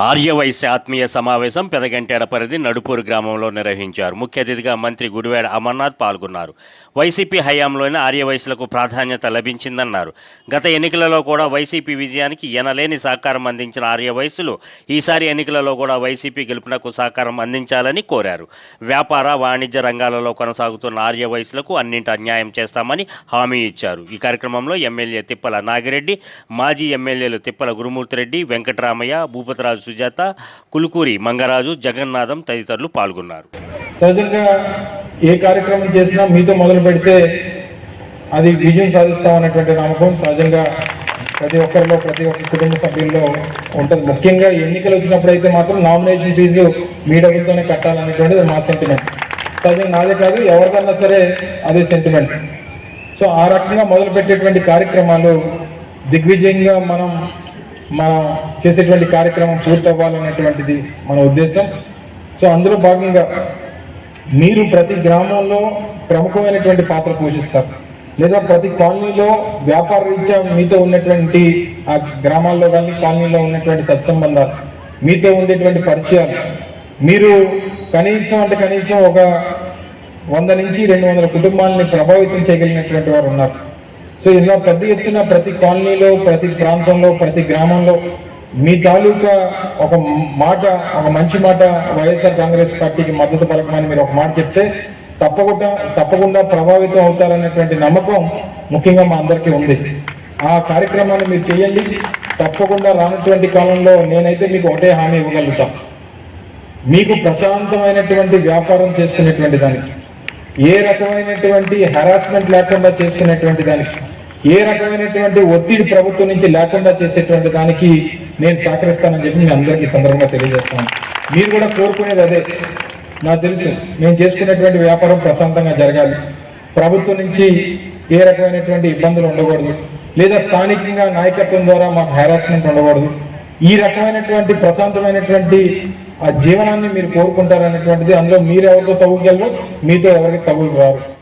ఆర్యవైశ్య ఆత్మీయ సమావేశం పెదగంటేడ పరిధి నడుపూరు గ్రామంలో నిర్వహించారు. ముఖ్య అతిథిగా మంత్రి గుడివేడ అమర్నాథ్ పాల్గొన్నారు. వైసీపీ హయాంలోనే ఆర్యవైశ్యులకు ప్రాధాన్యత లభించిందన్నారు. గత ఎన్నికలలో కూడా వైసీపీ విజయానికి ఎనలేని సహకారం అందించిన ఆర్యవైశ్యులు ఈసారి ఎన్నికలలో కూడా వైసీపీ గెలుపునకు సహకారం అందించాలని కోరారు. వ్యాపార వాణిజ్య రంగాలలో కొనసాగుతున్న ఆర్యవైశ్యులకు అన్నింటి అన్యాయం చేస్తామని హామీ ఇచ్చారు. ఈ కార్యక్రమంలో ఎమ్మెల్యే తిప్పల నాగిరెడ్డి మాజీ ఎమ్మెల్యేలు తిప్పల గురుమూర్తిరెడ్డి వెంకటరామయ్య భూపతిరాజు సుజాత కులుకూరి మంగరాజు జగన్నాథం తదితరులు పాల్గొన్నారు. సహజంగా ఏ కార్యక్రమం చేసినా మీతో మొదలు పెడితే అది విజయం సాధిస్తాం అనేటువంటి నమ్మకం సహజంగా ప్రతి ఒక్కరిలో ప్రతి ఒక్క కుటుంబ సభ్యుల్లో ఉంటుంది. ముఖ్యంగా ఎన్నికలు వచ్చినప్పుడు అయితే మాత్రం నామినేషన్ ఫీజు మీ డబ్బులతోనే కట్టాలనేటువంటిది మా సెంటిమెంట్ సహజంగా నాదే కాదు ఎవరికన్నా సరే అదే సెంటిమెంట్ సో ఆ రకంగా మొదలుపెట్టేటువంటి కార్యక్రమాలు దిగ్విజయంగా మనం మనం చేసేటువంటి కార్యక్రమం పూర్తవ్వాలనేటువంటిది మన ఉద్దేశం. సో అందులో భాగంగా మీరు ప్రతి గ్రామంలో ప్రముఖమైనటువంటి పాత్ర పోషిస్తారు. లేదా ప్రతి కాలనీలో వ్యాపార రీత్యా మీతో ఉన్నటువంటి ఆ గ్రామాల్లో కానీ కాలనీలో ఉన్నటువంటి సత్సంబంధాలు మీతో ఉండేటువంటి పరిచయాలు మీరు కనీసం అంటే కనీసం ఒక వంద నుంచి రెండు వందల కుటుంబాలని ప్రభావితం చేయగలిగినటువంటి వారు ఉన్నారు. సో ఇలా పెద్ద ఎత్తున ప్రతి కాలనీలో ప్రతి ప్రాంతంలో ప్రతి గ్రామంలో మీ తాలూకా ఒక మాట ఒక మంచి మాట వైఎస్ఆర్ కాంగ్రెస్ పార్టీకి మద్దతు పలకమని మీరు ఒక మాట చెప్తే తప్పకుండా తప్పకుండా ప్రభావితం అవుతారనేటువంటి నమ్మకం ముఖ్యంగా మా అందరికీ ఉంది. ఆ కార్యక్రమాన్ని మీరు చేయండి. తప్పకుండా రానటువంటి కాలంలో నేనైతే మీకు ఒకటే హామీ ఇవ్వగలుగుతా. మీకు ప్రశాంతమైనటువంటి వ్యాపారం చేసుకునేటువంటి దానికి ఏ రకమైనటువంటి హెరాస్మెంట్ లేకుండా చేసుకునేటువంటి దానికి ఏ రకమైనటువంటి ఒత్తిడి ప్రభుత్వం నుంచి లేకుండా చేసేటువంటి దానికి నేను సహకరిస్తానని చెప్పి మీ అందరికీ సందర్భంగా తెలియజేస్తాను. మీరు కూడా కోరుకునేది అదే. నాకు తెలుసు మేము చేసుకునేటువంటి వ్యాపారం ప్రశాంతంగా జరగాలి. ప్రభుత్వం నుంచి ఏ రకమైనటువంటి ఇబ్బందులు ఉండకూడదు. లేదా స్థానికంగా నాయకత్వం ద్వారా మాకు హెరాస్మెంట్ ఉండకూడదు. ఈ రకమైనటువంటి ప్రశాంతమైనటువంటి ఆ జీవనాన్ని మీరు కోరుకుంటారనేటువంటిది అందులో మీరు ఎవరితో తగ్గుగలరు మీతో ఎవరికి తగులు రారు